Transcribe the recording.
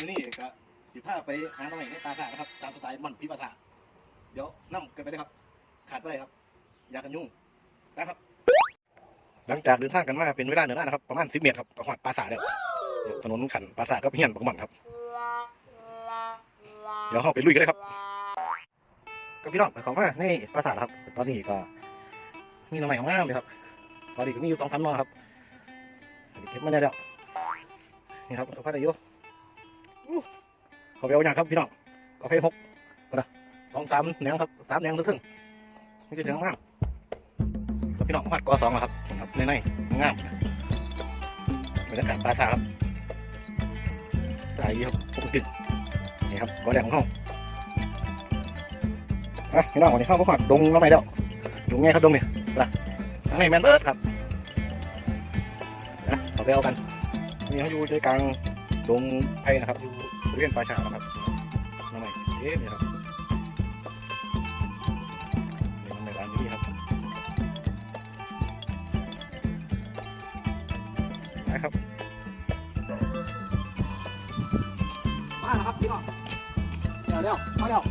มือนี้ก็สิพาไปหาหน่อยในปราสานะครับ ตามสไตล์มันพิปราสาเดี๋ยวนํกันไปเลยครับ ขาดไปเลยครับ อยากันยุ่งนะครับ หลังจากเดินทางกันมาเป็นเวลาเดินทางนะครับ ประมาณ10เมตรครับก็หอดปราสาทแล้วถนนขันปราสาทก็เฮียนประมาณครับเดี๋ยวเราไปลุยกันเลยครับก็พี่น้องไปของมาในปราสาทครับ ตอนนี้ก็ มีหน้องใหม่ของงามเลยครับตอนนี้ก็มีอยู่สองพันนอครับเก็บมาได้แล้วนี่ครับสภาษณ์อายุ ขอไปเอาอย่างครับพี่น้องก็ให้หกก็ได้สองสามแหนงครับสามแหนงทึ่งนี่คือแหนงมากแล้วพี่น้องมาดกอสองครับครับในในงามบรรยากาศปราสาครับได้ดีครับปกตินี่ครับกอแดงของเขาอะพี่น้องวันนี้เข้ามาขอดดงแล้วไหม่แล้วดงไงครับดงเนี่ยนะข้างในแมนเบิร์ดครับนะเอาไปเอากันนี่เขาอยู่ใจกลาง ดงไผ่นะครับอยู่บริเวณป่าช้านะครับน้ำใหม่เอ๊ะนี่ครับน้ำใหม่ร้านนี้ครับนะครับมาแล้วครับพี่น้องเดี๋ยวเดี๋ยวมาแล้ว